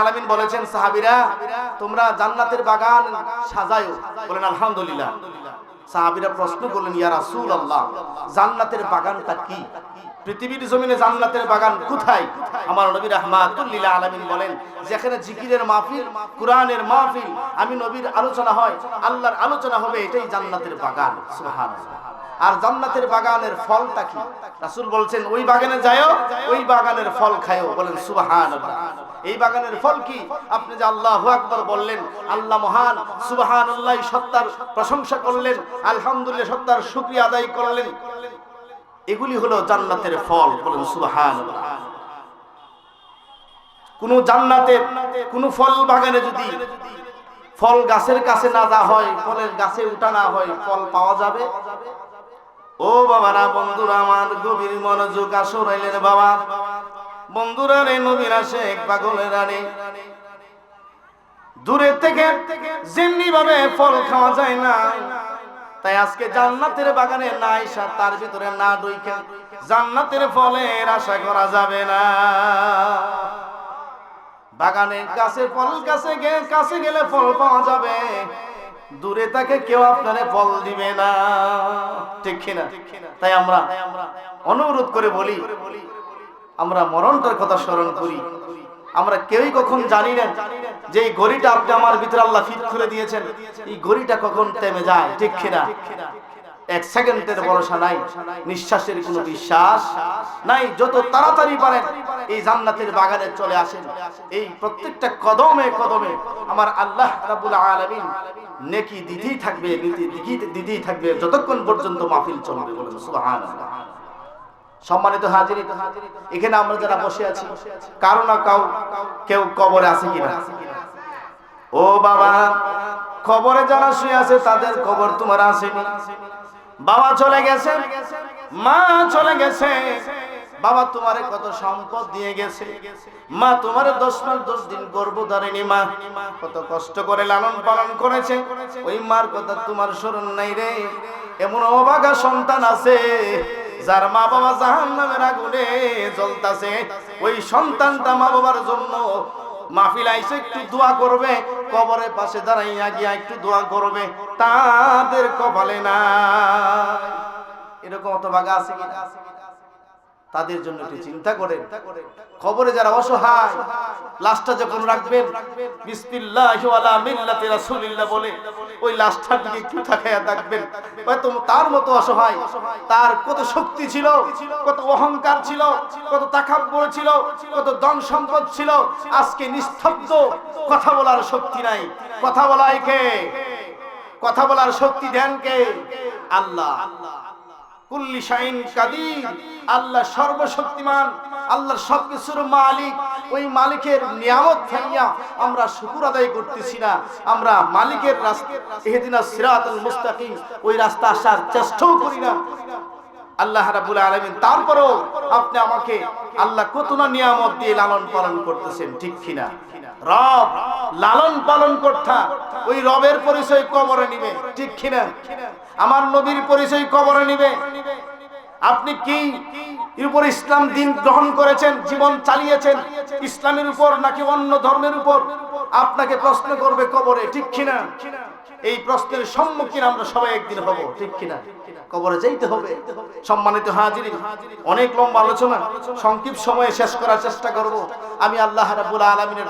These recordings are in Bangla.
আলামিন বলেছেন তোমরা জান্নাতের বাগান বলেন, আলহামদুলিল্লাহ। প্রশ্ন করলেন, ইয়া জান্নাতের বাগানটা কি? পৃথিবীর জমিনে জান্নাতের বাগান কোথায়? আমার নবী রাহমাতুল্লিল আলামিন বলেন, যেখানে জিকিরের মাহফিল, কোরআনের মাহফিল, আমি নবীর আলোচনা হয়, আল্লাহর আলোচনা হবে, এটাই জান্নাতের বাগান। আর জান্নাতের বাগানের ফলটা কি? রাসূল বলছেন, ওই বাগানে যায়ও ওই বাগানের ফল খায়ও বলেন, সুবহানাল্লাহ। এই বাগানের ফল কি? আপনি যে আল্লাহ আকবর বললেন, আল্লাহ মহান, সুবহানাল্লাহ, সত্তার প্রশংসা করলেন, আলহামদুলিল্লাহ, সত্তার শুকরিয়া আদায় করলেন। এগুলি হলো জান্নাতের ফল, বলেন, সুবহানাল্লাহ। কোন জান্নাতের কোন ফল বাগানে যদি ফল গাছের কাছে না যা হয়, ফলের গাছে উঠা না হয়, ফল পাওয়া যাবে? ও বাবারা, বন্ধুরা, আমার গভীর মনোযোগ আসরাইলেন বাবা। বন্ধুরা, রে নবীর আসে পাগলের রানী। দূরের থেকে যেমনি ভাবে ফল খাওয়া যায় না, তাই আজকে জান্নাতের বাগানে না আইসা তার ভিতরে না ডুইকা জান্নাতের ফলের আশা করা যাবে না। বাগানের কাছে ফল গাছে গে কাছে গেলে ফল পাওয়া যাবে। দূরে তাকে কেউ আপনারে ফল দিবে না। ঠিক কিনা? তাই আমরা অনুরোধ করে বলি, আমরা মরণটার কথা স্মরণ করি। আমরা কেউই কখন জানি না যে এই ঘড়িটা আপনি আমার ভিতরে আল্লাহ ফিট করে দিয়েছেন। এই ঘড়িটা কখন থেমে যায়, ঠিক কিনা? এক সেকেন্ডের ভরসা নাই নিঃশ্বাসের কোনো বিশ্বাস নাই। যত তাড়াতাড়ি পারেন এই জান্নাতের বাগানে চলে আসেন। এই প্রত্যেকটা কদমে কদমে আমার আল্লাহ রাব্বুল আলামিন নেকি দিতেই থাকবে নীতি দিতেই- দিতেই থাকবে যতক্ষণ পর্যন্ত মাহফিল চলবে বলেন সুবহানাল্লাহ। সম্মানিত হাজিরি এখানে আমরা যারা বসে আছি কারও না কাউ কেউ কবরে আছে কিনা? ও বাবা কবরে যারা শুয়ে আছে তাদের কবর তোমার আসেনি। বাবা চলে গেছে। মা চলে গেছে। বাবা তোমারে কত সম্পদ দিয়ে গেছে। মা তোমারে দশ মাস দশ দিন গর্ভ ধারেনি মা। কত কষ্ট করে লালন পালন করেছে। ওই মার কথা তোমার স্মরণ নাই রে। এমন অবাগা সন্তান আছে, যার মা বাবা জাহান নামের আগুনে জ্বলতাছে। ওই সন্তানটা মা বাবার জন্য মাহফিল আইসে একটু দোয়া করবে, কবরে পাশে দাঁড়াইয়া গিয়া একটু দোয়া করবে। তাদের কপালে না এরকম অত ভাগা আছে কিনা? তাদের জন্য একটু চিন্তা করেন। খবরে যারা অসহায়, লাশটা যখন রাখবেন বলে, ওই লাশটার দিকে একটু তাকায়া থাকবেন হয়তো তার মতো অসহায়, তার কত শক্তি ছিল, কত অহংকার ছিল, কত তাকাব্বর ছিল, কত ধন সম্পদ ছিল। আজকে নিস্তব্ধ, কথা বলার শক্তি নাই। কথা বলায় কে? কথা বলার শক্তি দেন কে? আল্লাহ আল্লাহ। কুল্লি শাইন আল্লাহ সর্বশক্তিমান, আল্লাহর সবকিছুর মালিক। ওই মালিকের নিয়ামত থাইয়া আমরা শুকুর আদায় করতেছি না। আমরা মালিকের রাস্তা, এহেদিনা সিরাতুল মুস্তাকিম, ওই রাস্তা আসার চেষ্টাও করি না। আল্লাহ রাবুল আলমিন, তারপরেও আপনি আমাকে আল্লাহ কত না নিয়ামত দিয়ে লালন পালন করতেছেন, ঠিক কিনা? রব লালন পালন করতা, ওই রবের পরিচয় কবরে নিবে, ঠিক কিনা? আমার নবীর পরিচয় কবরে নিবে। আপনি কি উপর ইসলাম দিন গ্রহণ করেছেন, জীবন চালিয়েছেন, ইসলামের উপর নাকি অন্য ধর্মের উপর? আপনাকে প্রশ্ন করবে কবরে, ঠিক কিনা? এই প্রশ্নের সম্মুখীন আমরা সবাই একদিন হব, ঠিক কিনা? কবরে যাইতে হবে। সম্মানিত হাজির অনেক লম্বা আলোচনা, সংক্ষিপ্ত সময়ে শেষ করার চেষ্টা করব। আমি আল্লাহ রাব্বুল আলামিনের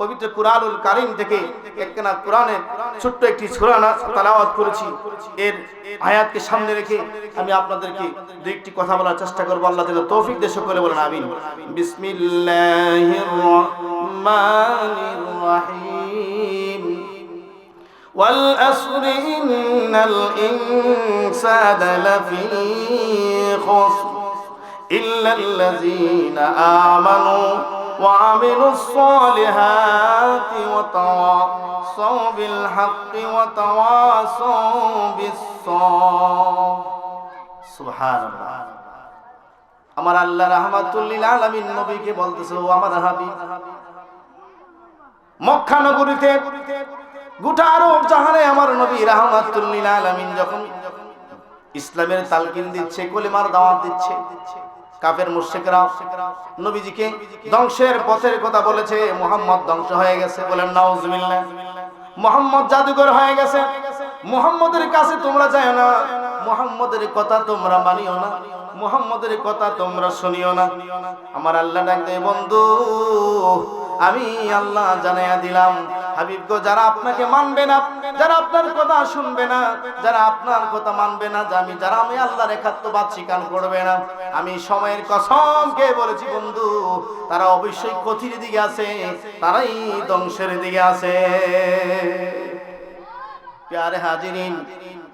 পবিত্র কুরআনুল কারীম থেকে একখানা কোরআনের ছোট্ট একটি সূরা তেলাওয়াত করেছি। এর আয়াতকে সামনে রেখে আমি আপনাদেরকে দুই একটি কথা বলার চেষ্টা করব। আল্লাহ তাআলা তৌফিক দেশ করে বলেন, আমিন। বিসমিল্লাহির রহমানির রহিম والأسر إن الإنسان لفي خسر إلا الذين آمنوا وعملوا الصالحات وتواصوا بالحق وتواصوا بالصبر سبحان الله আমার আল্লাহ রাহমাতুল্লিল আলামিন নবীকে বলতেছে ও আমার হাবিব মক্কা নগরীতে গোটা জাহানে আমার নবী রাহমাতুল্লিল আলামিন যখন ইসলামের তালকিন দিচ্ছে, কলিমার দাওয়াত দিচ্ছে, কাফের মুশরিকরা নবীজিকে ধ্বংসের পথের কথা বলেছে, মুহাম্মদ ধ্বংস হয়ে গেছে বলেন, নাউজুবিল্লাহ। মোহাম্মদ জাদুঘর হয়ে গেছে। মুহাম্মদের কাছে তোমরা যায় না। মুহাম্মদের কথা তোমরা মানিও না, মুহাম্মদের কথা তোমরা শুনিও না। আমার আল্লাহ ডাকতে বন্ধু, আমি আল্লাহ জানাইয়া দিলাম। হাবিব গো, যারা আপনাকে মানবে না, যারা আপনার কথা শুনবে না, যারা আপনার কথা মানবে না, যে আমি, যারা আমি আল্লাহর একাত্মবাদ স্বীকার করবে না, আমি সময়ের কসম কে বলেছি, বন্ধু, তারা অবশ্যই কথির দিকে আছে, তারাই ধ্বংসের দিকে আছে। প্যারে হাজিরিন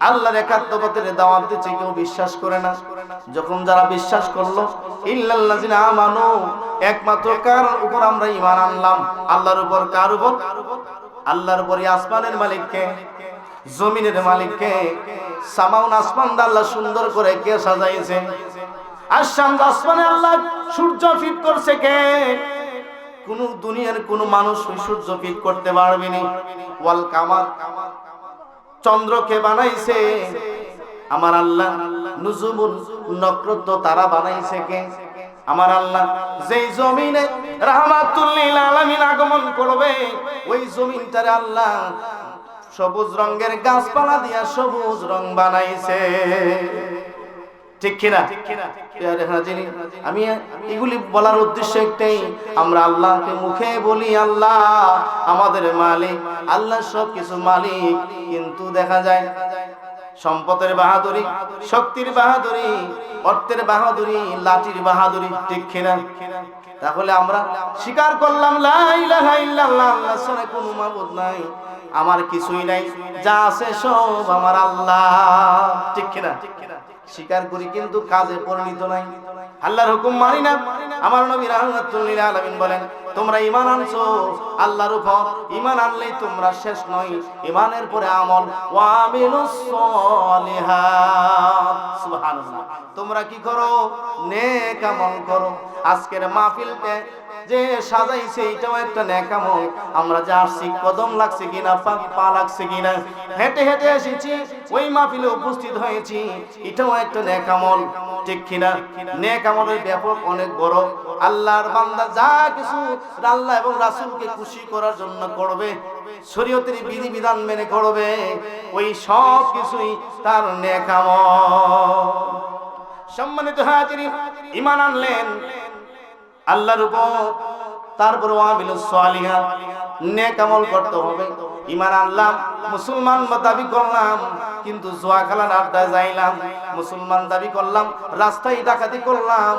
আল্লাহর একাত্মপথের দাওয়াত দিচ্ছে কেউ বিশ্বাস করে না। যখন যারা বিশ্বাস করল, ইল্লাল্লাযিনা আমানু একমাত্র কার উপর আমরা ঈমান আনলাম? আল্লাহর উপর কার উপর? আল্লাহর উপর আসমানের মালিককে, জমিনের মালিককে। সামাউন আসমান আল্লাহ সুন্দর করে কে সাজাইছে? আসাম আসমানে আল্লাহ সূর্য ফিট করছে কে? কোন দুনিয়ার কোন মানুষ সূর্য ফিট করতে পারবে না। ওয়াল কামার চন্দ্রকে বানাইছে। আমার আল্লাহ নুজুমুল নক্ষত্র তারা বানাইছে কে? আমার আল্লাহ যেই জমিনে রাহমাতুল্লিল আলামিন আগমন করবে, ওই জমিনটারে আল্লাহ সবুজ রঙের গাছপালা দিয়া সবুজ রং বানাইছে। ঠিক আমি এগুলি বলার উদ্দেশ্য একটাই, আমরা আল্লাহকে মুখে বলি মালিক, আল্লাহ সব কিছু মালিক। কিন্তু দেখা যায়, সম্পদের বাহাদুরি, শক্তির বাহাদুরি, অর্থের বাহাদুরি, লাঠির বাহাদুরি, ঠিক কিনা? তাহলে আমরা স্বীকার করলাম কোনো মাবুদ নাই। আমার কিছুই নাই, যা আছে সব আমার আল্লাহ। ঠিক কিনা ঠিক কিনা? স্বীকার করি, কিন্তু কাজে পরিণত নাই। আল্লাহর হুকুম মানি না। আমার নবী রাহমাতুল্লিল আলামিন বলেন, তোমরা ঈমান আনছো। আল্লাহর উপর ঈমান আনলেই তোমরা শেষ নয় ঈমানের পরে আমল। তোমরা কি করো? নেক আমল করো। আজকের মাহফিলতে যে সাজাইছে, এটাও একটা নেকামল আমরা যে আসছি, কদম লাগছে কিনা পা পা লাগছে কিনা? হেঁটে হেঁটে এসেছি, ওই মাহফিলে উপস্থিত হয়েছি। এটাও একটা নেকামল ঠিক কিনা? নেকামলের ব্যাপক অনেক বড়। আল্লাহর বান্দা যা কিছু আল্লাহ এবং রাসূলকে খুশি করার জন্য করবে, শরীয়তের বিধি বিধান মেনে করবে, ওই সব কিছুই তার নেকামল সম্মানিত হাজিরি ইমান আনলেন। আল্লাহর উপর, তারপর ওয়াবিল সালিহা নেক আমল করতে হবে। ইমান আনলাম, মুসলমান দাবি করলাম, কিন্তু জুয়া খেলার আড্ডায় যাইলাম, মুসলমান দাবি করলাম, রাস্তায় ডাকাতি করলাম,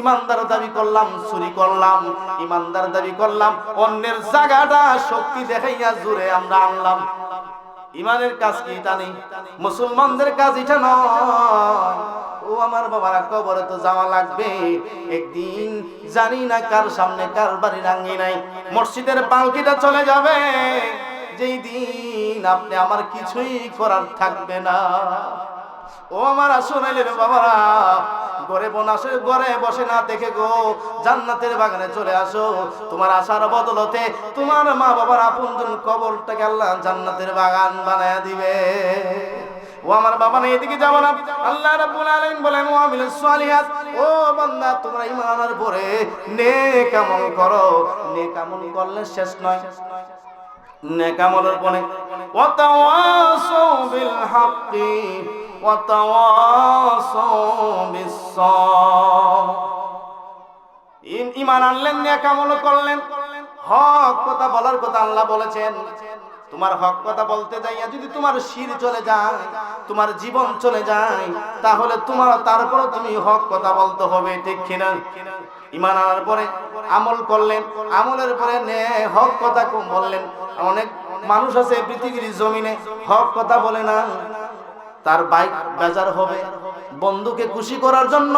ইমানদার দাবি করলাম, চুরি করলাম, ইমানদার দাবি করলাম, অন্যের জায়গাটা শক্তি দেখাইয়া জুড়ে আমরা আনলাম। ইমানের কাজ কি তা নেই? মুসলমানদের কাজ এটা নয়। ও আমার বাবারা, কবরে তো যাওয়া লাগবে। একদিন জানি না কার সামনে কার বাড়ি রাঙ্গি নাই। মসজিদের পালকিটা চলে যাবে। যেই দিন আপনি আমার কিছুই করার থাকবে না। ও আমার আসনাইলের বাবারা, ঘরে বনাসে ঘরে বসে না দেখে গো, জান্নাতের বাগানে চলে আসো। তোমার আশার বদলতে তোমার মা বাবার আপনজন কবরটাকে আল্লাহ জান্নাতের বাগান বানায় দিবে। ও আমার বাবা, না, এদিকে যাব না। আল্লাহ রাব্বুল আলামিন বলেন ও সালিহাত। ও বান্দা, তোমরা ঈমান আনার পরে নেক আমল করো। নেক আমল করলে শেষ নয়। নেক আমলের পরে ওয়াতাওয়াসাউ বিল হাক্কি। ইমান আনলেন, নেক আমল করলেন। হক কথা বলার কথা আল্লাহ বলেছেন। তোমার হক কথা বলতে যাইয়া যদি তোমার শির চলে যায়, তোমার জীবন চলে যায়, তাহলে তোমার তারপরে তুমি হক কথা বলতে হবে, ঠিক কিনা? ইমান আনার পরে আমল করলেন। আমলের পরে নে, হক কথা বললেন। অনেক মানুষ আছে পৃথিবীর জমিনে, হক কথা বলে না। তার বাইক বেজার হবে, বন্ধুকে খুশি করার জন্য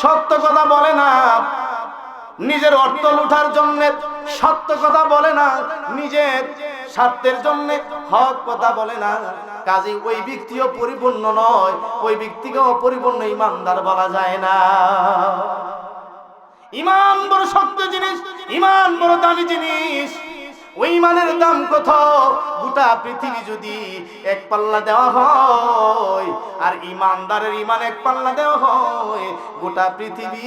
সত্য কথা বলে না। নিজের অর্থ লুঠার জন্য সত্য কথা বলে না। নিজের স্বার্থের জন্য হক কথা বলে না। কাজে ওই ব্যক্তিও পরিপূর্ণ নয়, ওই ব্যক্তিকেও পরিপূর্ণ ইমানদার বলা যায় না। ইমান বড় শক্ত জিনিস, ইমান বড় দামি জিনিস। ওই মানের দাম কত? গোটা পৃথিবী যদি এক পাল্লা দেওয়া হয়, আর ইমানদারের ইমান এক পাল্লা দেওয়া হয়, গোটা পৃথিবী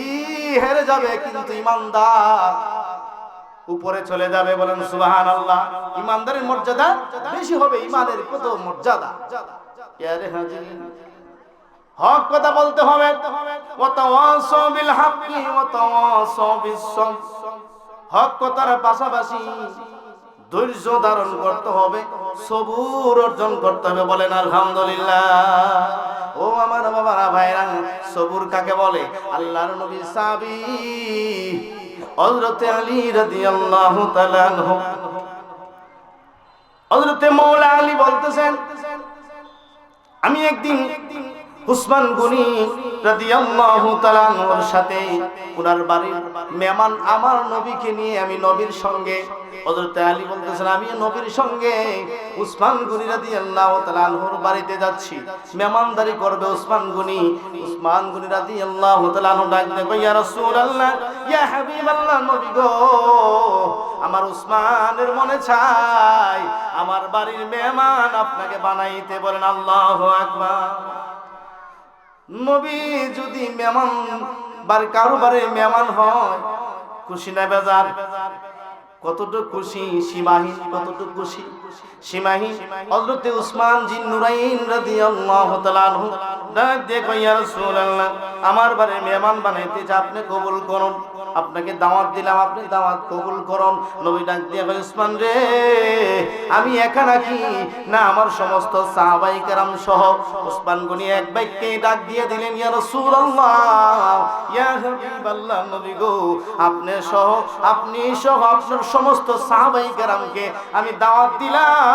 হেরে যাবে কিন্তু ইমানদার উপরে চলে যাবে বলেন সুবাহান আল্লাহ ইমানদারের মর্যাদা বেশি হবে, ইমানের কত মর্যাদা? হক কথা বলতে হবে। হক কথার পাশাপাশি ধৈর্য ধারণ করতে হবে, সবুর অর্জন করতে হবে বলেন, আলহামদুলিল্লাহ। ও আমার বাবারা ভাইরা সবুর কাকে বলে? আল্লাহর নবী সাবি হযরতে আলী রাদিয়াল্লাহু তাআলা আনহু। হযরতে মৌলা আলী বলতেছেন, আমি একদিন উসমান গনি রাদিয়াল্লাহু তাআলা ওর সাথে ওনার বাড়ির মেহমান আমার নবীকে নিয়ে আমি নবীর সঙ্গে। হযরত আলী বলতেছেন, আমি নবীর সঙ্গে উসমান গনি রাদিয়াল্লাহু তাআলা ওর বাড়িতে যাচ্ছি। মেহমানদারি করবে উসমান গনি। উসমান গনি রাদিয়াল্লাহু তাআলা ডাক দেবে ইয়া রাসূলুল্লাহ, ইয়া হাবিবাল্লাহ নবী গো, আমার উসমানের মনে চাই। আমার বাড়ির মেহমান আপনাকে বানাইতে বলেন, আল্লাহু আকবার। নবী যদি মেহমান, বার কারোবারে মেহমান হয়, খুশি না বেজার? কতটুকু খুশি? সীমাহীন কতটুকু খুশি? হযরতে উসমান রাদিয়াল্লাহু তাআলা আনহু। ইয়া রাসূলুল্লাহ, আমার বারে মেহমান বানাইতে যা আপনি কবুল করুন। আপনাকে দাওয়াত দিলাম, আপনি দাওয়াত কবুল করুন। নবী ডাক দিয়ে কই উসমান রে, আমি একা নাকি? না, আমার সমস্ত সাহাবাই কেরাম সহ। উসমান গনি এক বাক্যে ডাক দিয়ে দিলেন, ইয়া রাসূলুল্লাহ, ইয়া হাবিবাল্লাহ, নবী গো, আপনি সহ আপনি সহ আপনার সমস্ত সাহাবাই কেরামকে আমি দাওয়াত দিলাম।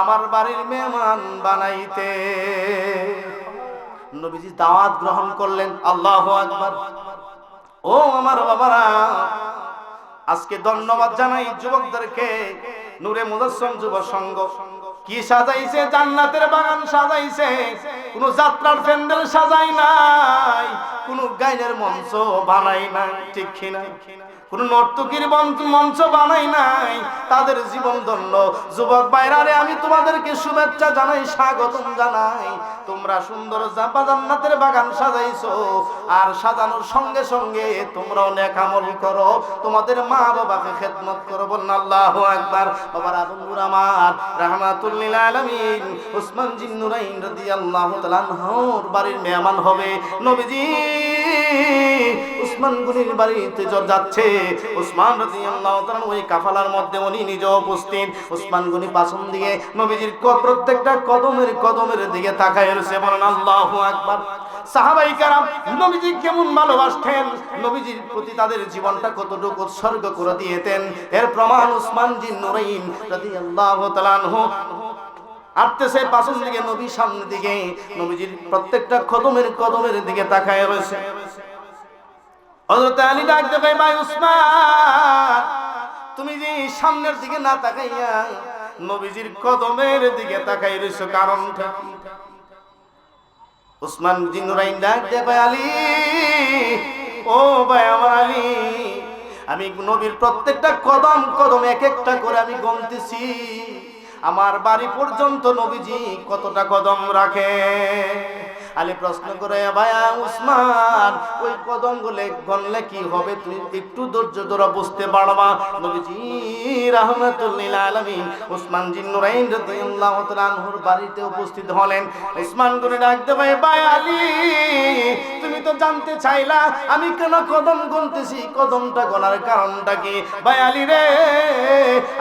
আমার বাড়ির মেহমান বানাইতে। নবীজি দাওয়াত গ্রহণ করলেন, আল্লাহু আকবার। ও আমার বাবারা, আজকে ধন্যবাদ জানাই যুবকদেরকে, নূরে মুদස්සম যুব সংঘ। কি সাজাইছে, জান্নাতের বাগান সাজাইছে, কোন যাত্রার প্যান্ডেল সাজাই নাই, কোন গাইনের মঞ্চ বানাই নাই, ঠিক কিনা? কোন নর্তকীর মঞ্চ বানাই নাই। তাদের জীবন ধন্য। যুবক বাইরারে আমি তোমাদেরকে শুভেচ্ছা জানাই, স্বাগতম জানাই। তোমরা সুন্দর জাপা বাগান সাজাইছো। আর সাজানোর সঙ্গে সঙ্গে তোমরাও নেকামল করো। তোমাদের মা বাবাকে খেদমত করো বলুন, আল্লাহু আকবার। বাবার আবুর আমার, রাহমাতুল্লিল আলামিন। উসমান জিন্নুরাইন রাদিয়াল্লাহু তাআলা আনহুর বাড়ির মেহমান হবে। নবীজি, উসমান গনির বাড়িতে যাচ্ছে। উসমান রাদিয়াল্লাহু তাআলা ওই কাফালার মধ্যে উনি নিজে উপস্থিত। উসমান গনি দিয়ে নবীজির প্রত্যেকটা কদমের কদমের দিকে তাকায় রয়েছে, বলেন আল্লাহু আকবার। সাহাবাই নবীজি কেমন ভালোবাসতেন? নবীজির প্রতি তাদের জীবনটা কতটুকু উৎসর্গ করে দিয়েতেন? এর প্রমাণ উসমান জিন নুরাইন রাদিয়াল্লাহু তাআলা আনহু আটতেছে পাশন দিকে, নবীর সামনের দিকে। নবীজির প্রত্যেকটা কদমের কদমের দিকে তাকায় রয়েছে। হযরত আলী ডাক দেবে ভাই উসমান, তুমি যে সামনের দিকে না তাকাইয়া নবীজির কদমের দিকে তাকাই রইছো, কারণটা উসমান জিনুরাইন ডাক দে ভাই আলী, ও ভাই আমার আলী, আমি নবীর প্রত্যেকটা কদম কদম এক একটা করে আমি গমতেছি। আমার বাড়ি পর্যন্ত নবীজি কতটা কদম রাখে? আলী প্রশ্ন করে, ভাইয়া উসমান, ওই কদম গুলে গনলে কি হবে? তুমি একটু ধৈর্য ধরে বুঝতে পারবা। নবীজি রাহমাতুল্লিল আলামিন উসমান জিন নুরাইন রাদিয়াল্লাহু তাআলা আনহুর বাড়িতে উপস্থিত হলেন। উসমান করে ডাকতে ভাই ভাই আলী, তুমি তো জানতে চাইলা, আমি কেন কদম গুনতেছি? কদমটা গনার কারণটা কি? ভাই আলী রে,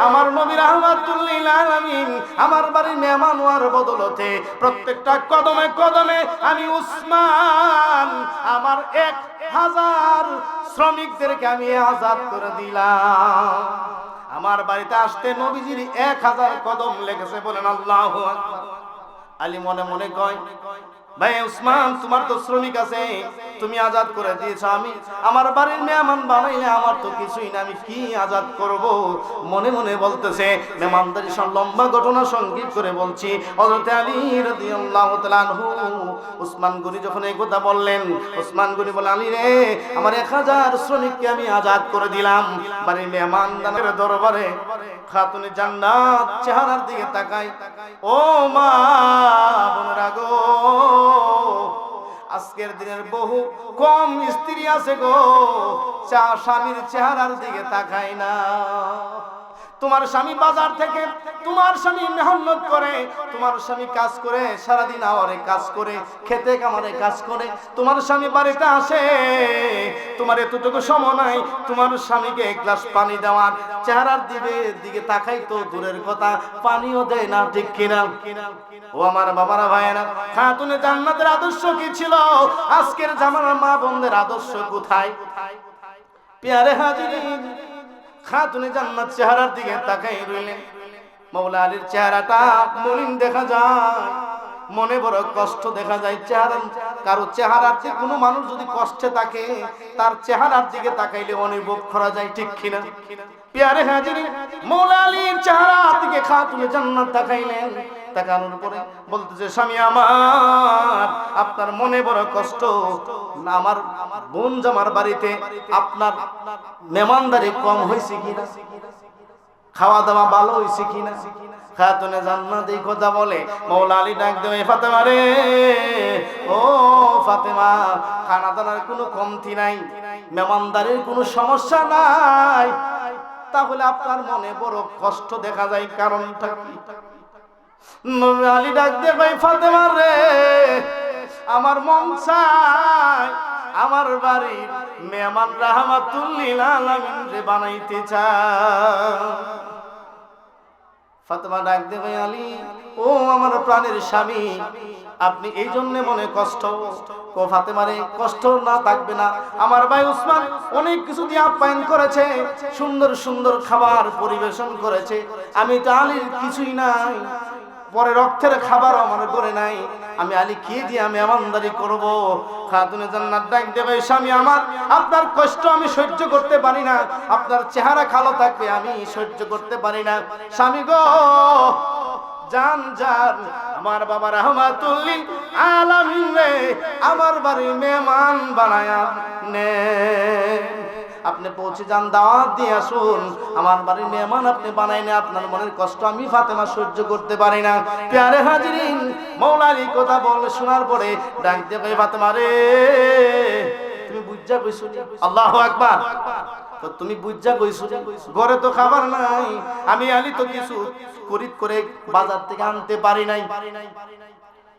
আমার নবী রাহমাতুল্লিল আলামিন আমার বাড়ির মেহমান হওয়ার বদলতে প্রত্যেকটা কদমে কদমে আমি উসমান, আমার এক হাজার শ্রমিকদেরকে আমি আজাদ করে দিলাম। আমার বাড়িতে আসতে নবীজির এক হাজার কদম লেগেছে বলেন আল্লাহ আলী মনে মনে কয় ভাই উসমান, তোমার তো শ্রমিক আছে। তুমি আজাদ করে দিয়েছ আমি। আমার বাড়ির মেহমান বানাইলে আমার তো কিছুই না, আমি কি আজাদ করব? মনে মনে বলতেছে, মেহমানদারি লম্বা ঘটনা সংগীত করে বলছি। হযরত আলী রাদিয়াল্লাহু তাআলা উসমান গনি যখন এই কথা বললেন, উসমান গনি বলে, আলী রে, আমার এক হাজার শ্রমিককে আমি আজাদ করে দিলাম। বাড়ির মেহমানদারের দরবারে খাতুনে জান্নাত চেহারার দিকে তাকাই ও মা বোনরা গো আজকের দিনের বহু কম স্ত্রী আছে গো চা স্বামীর চেহারার দিকে তাকায় না। তোমার স্বামী বাজার থেকে তোমার স্বামী মেহনত করে, তোমার স্বামী কাজ করে, সারাদিন আওয়ারে কাজ করে, খেতে কামারে কাজ করে, তোমার স্বামী বাড়িতে আসে, তোমার এতটুকু সময় নাই, তোমার স্বামীকে এক গ্লাস পানি দেওয়ার চেহারার দিকে দিকে তাকাই তো দূরের কথা, পানিও দেয় না, ঠিক কিনা? ও আমার বাবারা ভাইয়েরা, খাতুনে জান্নাতের আদর্শ কি ছিল? আজকের জামানার মা বোনদের আদর্শ কোথায়? পেয়ারে হাজিরিন খাতুনে জান্নাত চেহারার দিকে তাকাই রইলেন। মৌলা আলীর চেহারাটা মলিন দেখা যায়, মনে বড় কষ্ট দেখা যায় চেহারা কারও চেহারার দিকে কোনো মানুষ যদি কষ্টে থাকে, তার চেহারার দিকে তাকাইলে অনুভব করা যায়, ঠিক কিনা? পেয়ারে হাজির মৌলা আলীর চেহারার দিকে খাতুনে জান্নাত তাকাইলেন তাকানোর পরে বলতেছে, স্বামী আমার, আপনার মনে বড় কষ্ট। না, আমার বোন জামার বাড়িতে আপনার মেহমানদারি কম হয়েছে কিনা? খাওয়া দাওয়া ভালো হয়েছে কিনা? খাতুনে জান্নাত এই কথা বলে, মৌলা আলী ডাক দেবে ফাতেমা রে, ও ফাতেমা খানা দানার কোনো কমতি নাই মেমানদারির কোনো সমস্যা নাই। তাহলে আপনার মনে বড় কষ্ট দেখা যায় কারণটা কি? আলী ডাক দিয়ে ভাই ফাতেমা রে, আমার মন চায়, আমার বাড়ির মেহমান রাহমাতুল্লিল আলামিন রে বানাইতে চায়। ফাতেমা ডাক দে, ভাই আলী, ও আমার প্রাণের স্বামী, আপনি এই জন্য মনে কষ্ট। কো ফাতেমারে কষ্ট না থাকবে না। আমার ভাই উসমান অনেক কিছু দিয়ে আপ্যায়ন করেছে, সুন্দর সুন্দর খাবার পরিবেশন করেছে। আমি তো আলীর কিছুই নাই। পরে রক্তের খাবার আমার করে নাই। আমি আলী কি দিয়ে আমি আমানদারি করব? খাতুনে জান্নাত ডাক দেবে, স্বামী আমার, আপনার কষ্ট আমি সহ্য করতে পারি না। আপনার চেহারা কালো থাকবে, আমি সহ্য করতে পারি না। স্বামী গো, জান জান, আমার বাবা রহমাতুল্লিল আলামিন রে, আমার বাড়ি মেহমান বানায়া নে। আপনি পৌঁছে যান, দাওয়াত দিয়ে আসুন। আমার বাড়ির মেহমান আপনি বানাইনে আপনার মনের কষ্ট আমি ফাতেমা সহ্য করতে পারি না। প্যারে হাজিরিন মৌলারি কথা বলে শোনার পরে ডাক দেবে ফাতেমা রে, তুমি বুঝা কইছো আল্লাহু আকবার। তো তুমি বুঝা কইছো ঘরে তো খাবার নাই, আমি আলি তো কিছু করিত করে বাজার থেকে আনতে পারি নাই।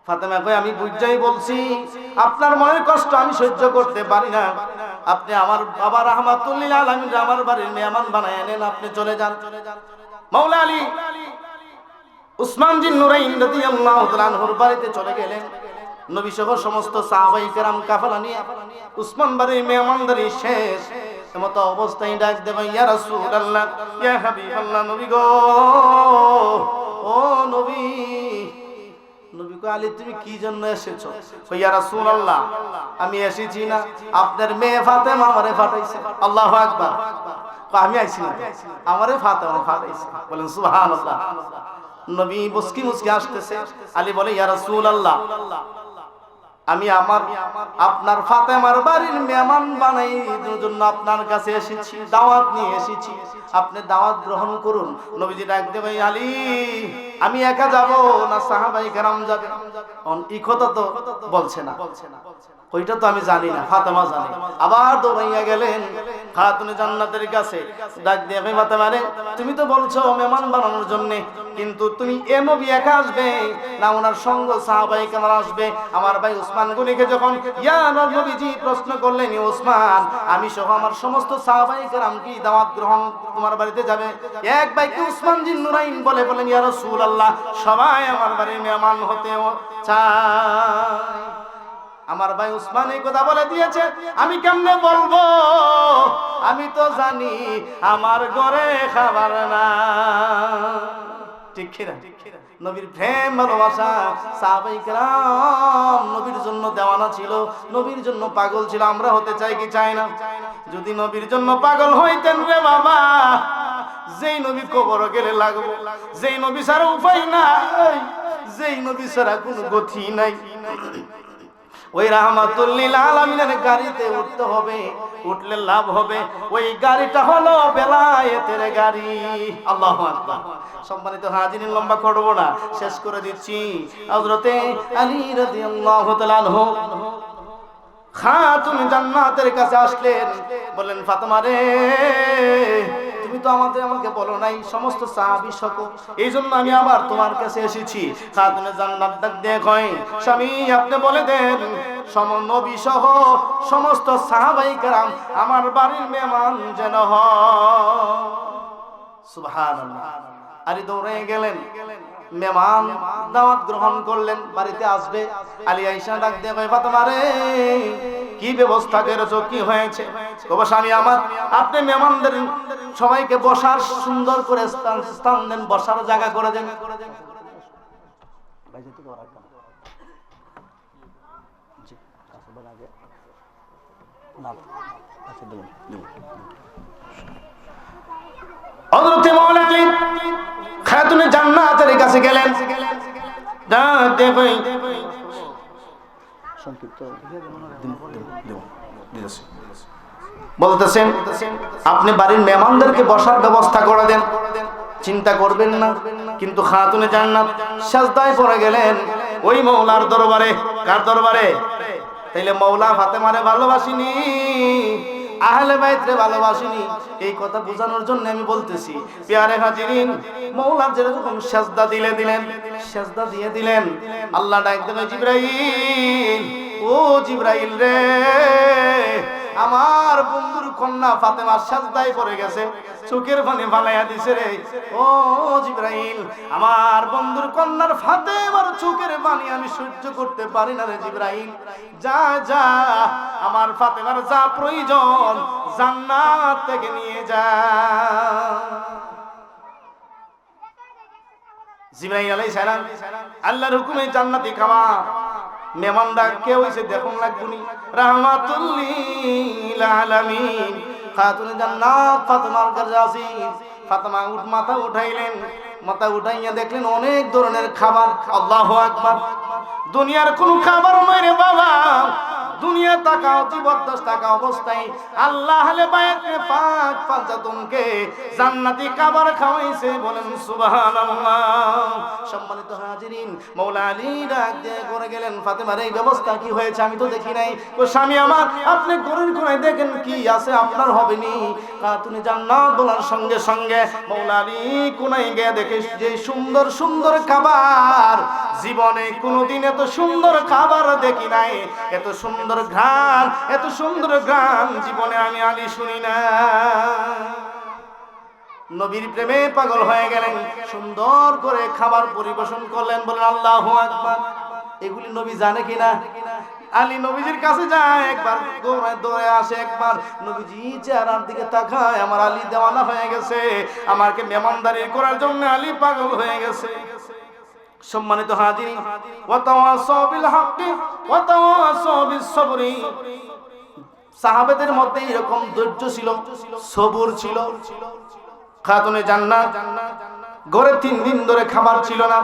ফাতেমা কই আমি বুঝাই বলছি, আপনার মনের কষ্ট আমি সহ্য করতে পারি না। আপনি আমার বাবা রহমাতুল্লিল আমার বাড়ির মেহমান বানায় নেন আপনি চলে যান। মাওলা আলী উসমান জিন নুরাইন রাদিয়াল্লাহু তাআলা আনহুর বাড়িতে চলে গেলেন। নবী সহ সমস্ত সাহাবাই কেরাম নিয়ে উসমান বাড়ির মেহমানদারি শেষ এমতো অবস্থায় ডাক দেবে, ইয়া রাসূলুল্লাহ, ইয়া হাবিবাল্লাহ, নবী গো, ও নবী আমি এসেছি না। আপনার মেয়ে ফাতেমা আমারে ফাটাইছে। আল্লাহু আমি আইছি না আমারে ফাতেমা ফাটাইছে। বলেন, সুবহানাল্লাহ। নবী মুসকি মুসকি আসতেছে আলী বলে, ইয়া রাসূলুল্লাহ আমি আমার, আপনার ফাতেমার বাড়ির মেহমান বানাই জন্য আপনার কাছে এসেছি, দাওয়াত নিয়ে এসেছি। আপনি দাওয়াত গ্রহণ করুন। নবীজি ডাক ভাই আলী, আমি একা যাব না, সাহাবাই কেরাম যাবে। ই কথা তো বলছে না। ওইটা তো আমি জানি না, ফাতেমা জানি। আবার দৌড়াইয়া গেলেন, খাতুনে জান্নাতের কাছে। ডাক দিয়ে ভাই ফাতেমা রে, তুমি তো বলছো মেহমান বানানোর জন্য, কিন্তু তুমি এ নবী একা আসবে? না ওনার সঙ্গ সাহাবাই কেমন আসবে? আমার ভাই উসমান গনিকে যখন, ইয়া নবীজি, প্রশ্ন করলেন "ইয়া উসমান, আমি সহ আমার সমস্ত সাহাবাই কেরাম কি দাওয়াত গ্রহণ তোমার বাড়িতে যাবে? এক ভাইকে উসমান জিন নুরাইন বলে বলেন ইয়া রাসূলুল্লাহ, সবাই আমার বাড়ির মেহমান হতে চায়। আমার ভাই উসমান এই কথা বলে দিয়েছে আমি কেমনে বলবো আমি তো জানি আমার ঘরে খাবার না ঠিক কিনা নবীর প্রেম ভালোবাসা সাহাবাই کرام নবীর জন্য দেওয়ানা ছিল নবীর জন্য পাগল ছিল আমরা হতে চাই কি চাই না যদি নবীর জন্য পাগল হইতেন রে বাবা যেই নবী কবর গেলে লাগবো যেই নবী ছাড়া উপায় নাই যেই নবী ছাড়া কোনো গতি নাই ওই রাহমাতুল্লিল আলামিনের গাড়িতে উঠতে হবে, উঠলে লাভ হবে। ওই গাড়িটা হলো বেলায়েতের গাড়ি। আল্লাহু আকবার। সম্মানিত হাজিরিন, লম্বা করব না, শেষ করে দিচ্ছি। হযরতে আলী রাদিয়াল্লাহু তাআলা আনহু খাতুন জান্নাতের কাছে আসলেন। বললেন, ফাতেমা রে কিন্তু আমাদের আমাকে বলো নাই, সমস্ত সাহাবি সক এই জন্য আমি আবার তোমার কাছে এসেছি। খাতুনে জান্নাত ডাক দিয়ে স্বামী, আপনি বলে দেন সমনবী সহ সমস্ত সাহাবাই কারাম আমার বাড়ির মেহমান যেন হয়। সুবহানাল্লাহ। আরে দৌড়ে গেলেন। মেহমান দাওয়াত গ্রহণ করলেন, বাড়িতে আসবে। আলী আইসা ডাক দিয়ে কয়, ফাতেমা রে, কি ব্যবস্থা করেছ? কি হয়েছে? কবে স্বামী আমার, আপনি মেহমানদের সবাইকে বসার সুন্দর করে স্থান স্থান দেন, বসার জায়গা করে দেন। হযরতে মাওলানা খাতুনে জান্নাতের কাছে গেলেন। বলতেছেন আপনি বাড়ির মেহমানদেরকে বসার ব্যবস্থা করে দেন। চিন্তা করবেন না কিন্তু খাতুনে জান্নাত সাজদায় পড়ে গেলেন। ওই মৌলার দরবারে কার দরবারে? তাইলে মৌলা ফাতেমারে ভালোবাসিনি। আহলে বাইতরে ভালোবাসিনি। এই কথা বোঝানোর জন্য আমি বলতেছি, পেয়ারে হাজিরিন মৌলা যেরকম সেজদা দিলে দিলেন, সেজদা দিয়ে দিলেন। আল্লাহ ডাক দেবে জিব্রাইল, ও জিব্রাইল রে আমার বন্ধুর কন্যা ফাতেমা সাজদায় পড়ে গেছে। চোখের পানি ফালাইয়া দিছে রে। ও জিব্রাইল, আমার বন্ধুর কন্যার ফাতেমার চোখের পানি আমি সহ্য করতে পারি না রে জিব্রাইল। যা যা, আমার ফাতেমার যা প্রয়োজন, জান্নাত থেকে নিয়ে যা। জিব্রাইল আলাইহিস সালাম, আল্লাহর হুকুমে জান্নাতি খাওয়া কে দেখুন উঠ, মাথা উঠাইলেন। মাথা উঠাইয়া দেখলেন অনেক ধরনের খাবার। আল্লাহু আকবার। দুনিয়ার কোন খাবার নয় রে বাবা। দুনিয়া তাকাও, জীবদ্দশ থাকা অবস্থায় আল্লাহ হলে বায়াতে পাক পাঁচাতনকে জান্নাতি খাবার খাওয়াইছে বলেন সুবহানাল্লাহ। সম্মানিত হাজিরিন, মৌলা আলী ডাক দিয়ে করে গেলেন, ফাতেমার এই ব্যবস্থা কি হয়েছে আমি তো দেখি নাই। তো স্বামী আমার, আপনি করেন কোনায় দেখেন কি আছে, আপনার হবে নি। কাতুনি জান্নাত বলার সঙ্গে সঙ্গে মৌলা আলী কোনায় গিয়ে দেখে, যে সুন্দর সুন্দর খাবার জীবনে কোনোদিন এত সুন্দর খাবার দেখি নাই। এত সুন্দর ঘ্রাণ, এত সুন্দর ঘ্রাণ জীবনে আমি আলী শুনি না। নবীর প্রেমে পাগল হয়ে গেলেন, সুন্দর করে খাবার পরিবেশন করলেন বলেন আল্লাহ আকবার। এগুলি নবী জানে কিনা? আলী নবীজির কাছে যায় একবার দৌড়ায় দৌড়ে আসে একবার, নবীজি, চেহারার দিকে তাকায়, আমার আলী দেওয়ানা হয়ে গেছে। আমাকে মেহমানদারি করার জন্য আলী পাগল হয়ে গেছে। সম্মানিত হাজির সাহাবেদের মধ্যে এরকম ধৈর্য ছিল, সবুর ছিল, খাতুনে তিন দিন ধরে খাবার ছিল না।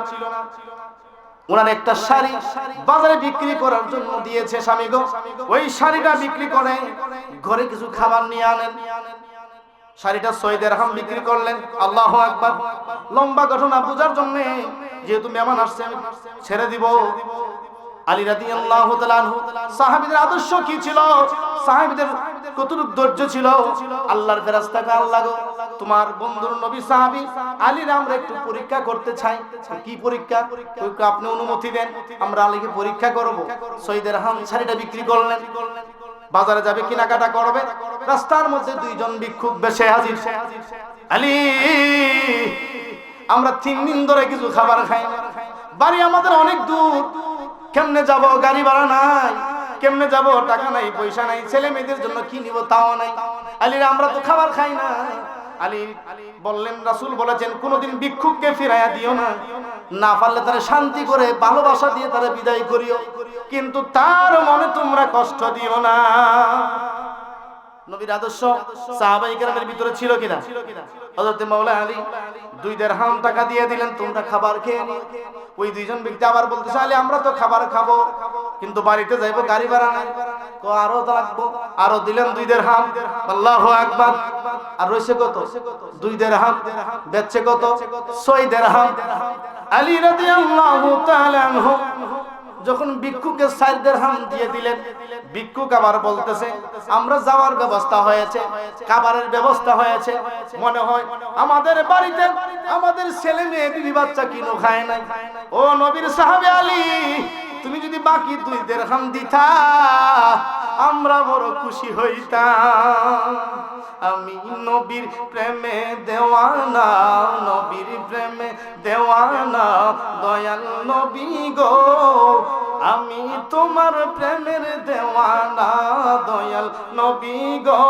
ওনার একটা শাড়ি বাজারে বিক্রি করার জন্য দিয়েছে স্বামী গো। ওই শাড়িটা বিক্রি করে ঘরে কিছু খাবার নিয়ে আনেন। শাড়িটা সৈদের হাম বিক্রি করলেন। আল্লাহ আকবার। লম্বা ঘটনা বোঝার জন্য যেহেতু মেহমান আসছে ছেড়ে দিব। আলী রাদি আল্লাহ সাহাবিদের আদর্শ কি ছিল? সাহাবিদের কতটুকু ধৈর্য ছিল? আল্লাহর ফেরাস্তাকে আল্লাহ গো তোমার বন্ধুর নবী সাহাবী, আলীর আমরা একটু পরীক্ষা করতে চাই। কি পরীক্ষা? আপনি অনুমতি দেন, আমরা আলীকে পরীক্ষা করব। সৈদের হাম শাড়িটা বিক্রি করলেন। বাজারে যাবে, কেনাকাটা করবে। রাস্তার মধ্যে দুইজন বিক্ষুব বেশে হাজির। আলী, আমরা তিন দিন ধরে কিছু খাবার খাই বাড়ি আমাদের অনেক দূর। কেমনে যাব? গাড়ি ভাড়া নাই। কেমনে যাব? টাকা নাই, পয়সা নাই। ছেলে মেয়েদের জন্য কি নিব? তাও নাই। আলীরা, আমরা তো খাবার খাই না। আলী বললেন, রাসূল বলেছেন, কোনোদিন ভিক্ষুককে ফিরাইয়া দিও না। না পারলে তারা শান্তি করে, ভালোবাসা দিয়ে তারা বিদায় করিও। কিন্তু তার মনে তোমরা কষ্ট দিও না। নবীর আদর্শ সাহাবাই কেরামের ভিতরে ছিল কিনা? হযরত মাওলা আলী দুই দেড়হাম টাকা দিয়ে দিলেন, তোমরা খাবার খেয়ে নিও। ওই দুইজন ব্যক্তি আবার বলতেছে, আলী, আমরা তো খাবার খাব। কিন্তু বাড়িতে যাইবো, গাড়ি ভাড়া নাই। তো আরও লাগবো, আরও দিলেন দুই দেড়হাম। আল্লাহু আকবার। আর রইছে কত? দুই দেড়হাম। বেচছে কত? ছয় দেড়হাম। আলী রাদিয়াল্লাহু তাআলা আনহু যখন ভিক্ষুকে সাইদের হাম দিয়ে দিলেন, ভিক্ষুক আবার বলতেছে, আমরা যাওয়ার ব্যবস্থা হয়েছে, খাবারের ব্যবস্থা হয়েছে। মনে হয় আমাদের বাড়িতে আমাদের ছেলে মেয়ে, বিবি বাচ্চা কিনো খায় নাই। ও নবীর সাহাবে আলী তুমি যদি বাকি দুই দেড়হাম দিতা, আমরা বড় খুশি হইতাম। আমি নবীর প্রেমে দেওয়ানা, নবীর প্রেমে দেওয়ানা, দয়াল নবী গো। আমি তোমার প্রেমের দেওয়ানা, দয়াল নবী গো।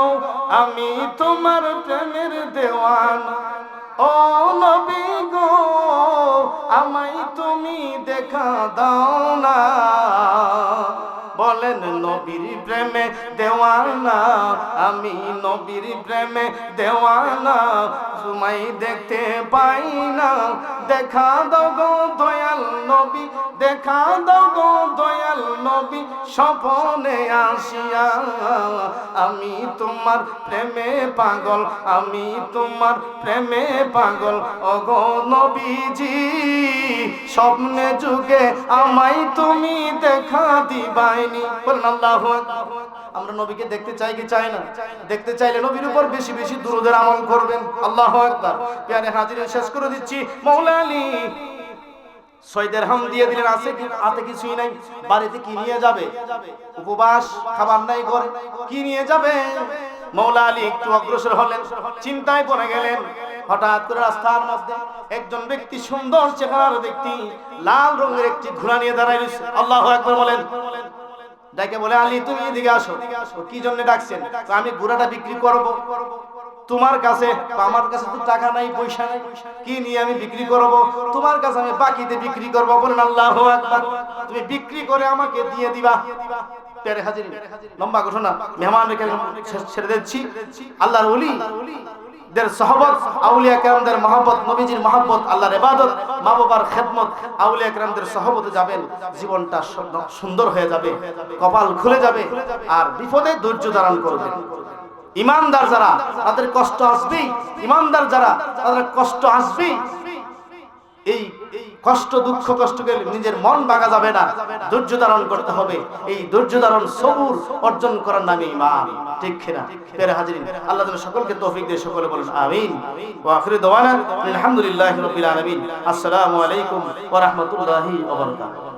আমি তোমার প্রেমের দেওয়ানা। ও নবী গো, আমায় তুমি দেখা দাও না। বলেন নবীর প্রেমে দেওয়ানা, আমি নবীর প্রেমে দেওয়ানা তোমায় দেখতে পাই না। দেখা দাও গো দয়াল নবী, দেখা দাও গো দয়াল নবী স্বপনে আসিয়া, আমি তোমার প্রেমে পাগল, আমি তোমার প্রেমে পাগল। অগো নবীজি, স্বপ্নে যুগে আমায় তুমি দেখা দিবাইনি। আল্লাহু আমরা নবীকে দেখতে চাই কি চাই না? দেখতে চাইলে নবীর উপর বেশি বেশি দুরুদের আমল করবেন। আল্লাহ আকবার। প্যারে হাজিরে শেষ করে দিচ্ছি। মৌলা আলী দিয়ে দিলেন আছে কিছুই নাই। বাড়িতে কি নিয়ে যাবে? কি নিয়ে যাবে? মৌলা একটু অগ্রসর হলেন, চিন্তায় পড়ে গেলেন। হঠাৎ করে রাস্তার মধ্যে একজন ব্যক্তি, সুন্দর চেহারার ব্যক্তি, লাল রঙের একটি ঘোড়া নিয়ে দাঁড়ায় আল্লাহ একবার বলেন ডাকে বলে, আলী, তুমি এদিকে আসো। কি জন্য ডাকছেন? আমি ঘোড়াটা বিক্রি করব। তোমার কাছে আমার কাছে তো টাকা নাই, পয়সা নাই, কি নিয়ে আমি বিক্রি করব? তোমার কাছে আমি বাকিতে বিক্রি করব বলেন আল্লাহ আকবার। তুমি বিক্রি করে আমাকে দিয়ে দিবা। পেরে হাজির, লম্বা ঘটনা মেহমান রেখে ছেড়ে দিচ্ছি। আল্লাহর ওলি সহবত, আউলিয়া কেরামদের মহব্বত, নবীজির আল্লাহর ইবাদত মা বাবার খেদমত, আউলিয়া কেরামদের সহবতে যাবেন। জীবনটা সুন্দর- হয়ে যাবে, কপাল খুলে যাবে, আর বিপদে ধৈর্য ধারণ করবেন। ইমানদার যারা, তাদের কষ্ট আসবেই। ইমানদার যারা, তাদের কষ্ট আসবেই। এই কষ্ট, দুঃখ কষ্ট গেলে নিজের মন ভাঙা যাবে না। ধৈর্য ধারণ করতে হবে। এই ধৈর্য ধারণ সবুর অর্জন করার নামে ইমান ঠিক কিনা? পেরে হাজিরিন, আল্লাহ যেন সকলকে তৌফিক দিয়ে সকলে বলেন, আমিন। ওয়া আখিরু দাওয়ানা আলহামদুলিল্লাহি রাব্বিল আলামিন। আসসালামু আলাইকুম ওয়া রাহমাতুল্লাহি ওয়া বারাকাতুহু।